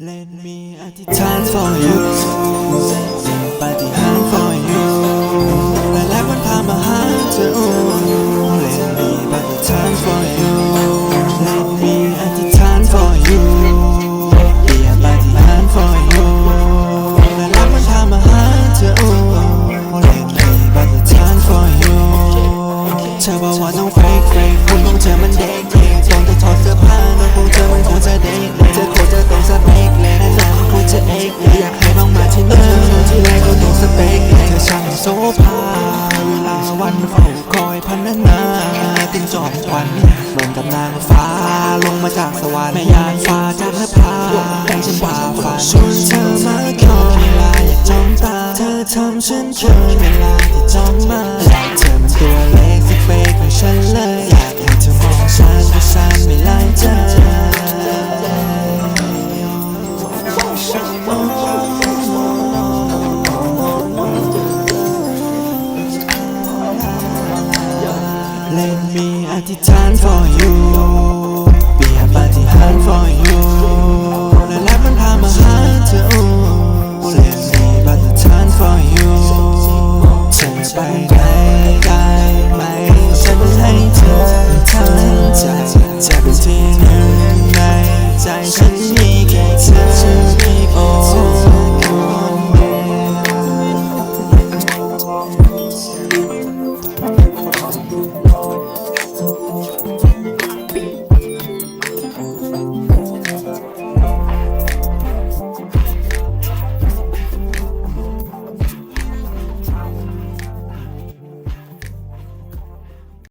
Let me อธิษฐาน for you ปาฏิหาร for you และหลายวันพามาหาเธอ Let me ปาฏิฐาน for you Let me อธิษฐาน for you เปียปฏิหาร for you และหลายวันพามาหาเธอ Let me ปาฏิฐาน for you เธอบอกว่าต้อง fake fake คุณของเธอมันเด็กเด็กตอนเธอถอด อยากให้บ้องมาที่นี่ที่ไรก็ดูสเปกเธอช่างโซภาเวลาวันเฝ้าคอยพันนนาติงจอมควันลหอนกับนางฟ้าลงมาจากสวรรค์แม่ยานฟ้าจากพาแต่ฉันพาฝันชวนเธอมาคอยเวลาอยากจ้องตา เธอทำฉันเขินเวลาที่จ้องมาแล้วเธอมันตัวเล็ก Let me อธิษฐาน for you เปียปฏิหาร for you และแล้วมันพามาหาเธอ Let me ปฏิฐาน for you เธอไปได้ได้ไหมฉันให้เธอท่